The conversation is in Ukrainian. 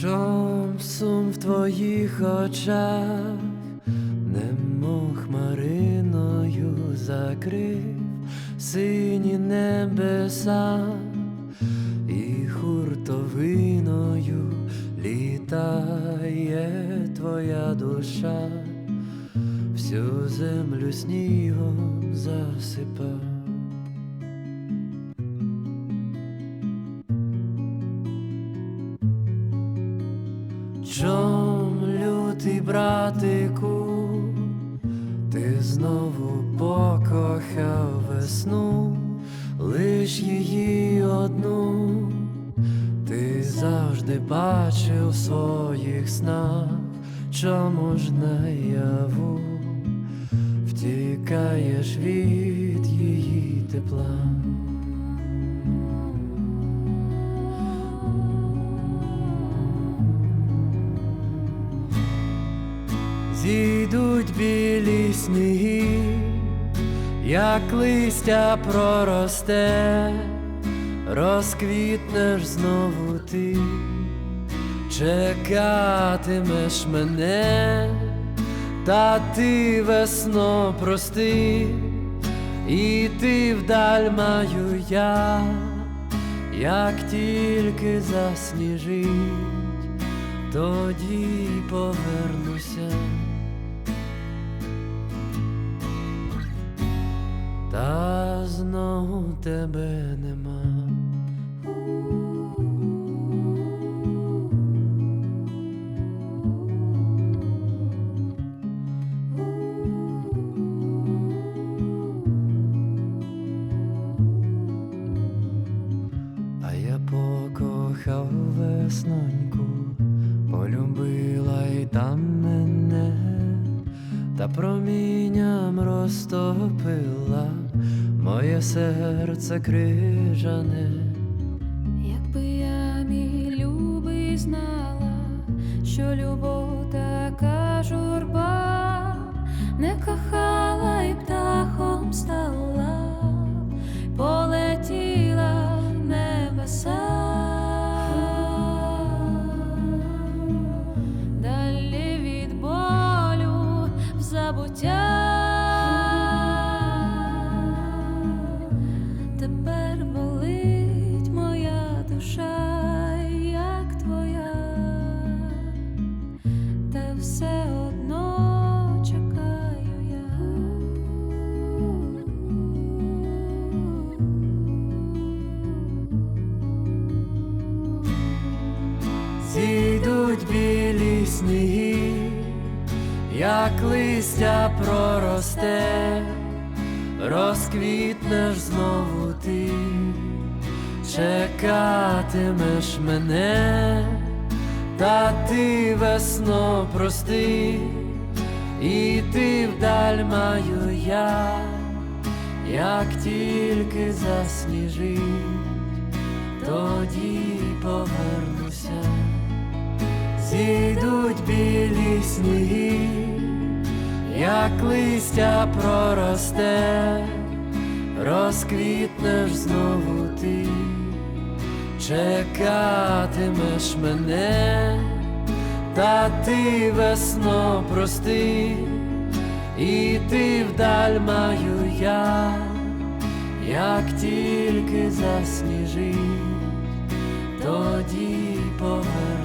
чом сум в твоїх очах, немов хмариною закрив сині небеса, і хуртовиною літає твоя душа, всю землю снігом засипа. Чом лютий братику, ти знову покохав весну, лиш її одну, ти завжди бачив в своїх снах, чому ж наяву втікаєш від її тепла. Зійдуть білі сніги, як листя проросте, розквітнеш знову ти, чекатимеш мене, та ти весно прости, і ти вдаль маю я, як тільки засніжить тоді повернуся. Тебе нема. А я покохав весноньку, полюбила й там мене, та промінням розтопила моє серце крижане. Якби я мій любий знала, що любов така журба, не кохала й птахом стала, полетіла в небеса, далі від болю в забуття. Як листя проросте, розквітнеш знову ти, чекатимеш мене, та ти весно прости, і ти вдаль маю я, як тільки засніжить. Тоді повернуся, зійдуть білі сніги, як листя проросте, розквітнеш знову ти, чекатимеш мене, та ти весно прости, і ти вдаль маю я як тільки засніжить, тоді повернуся.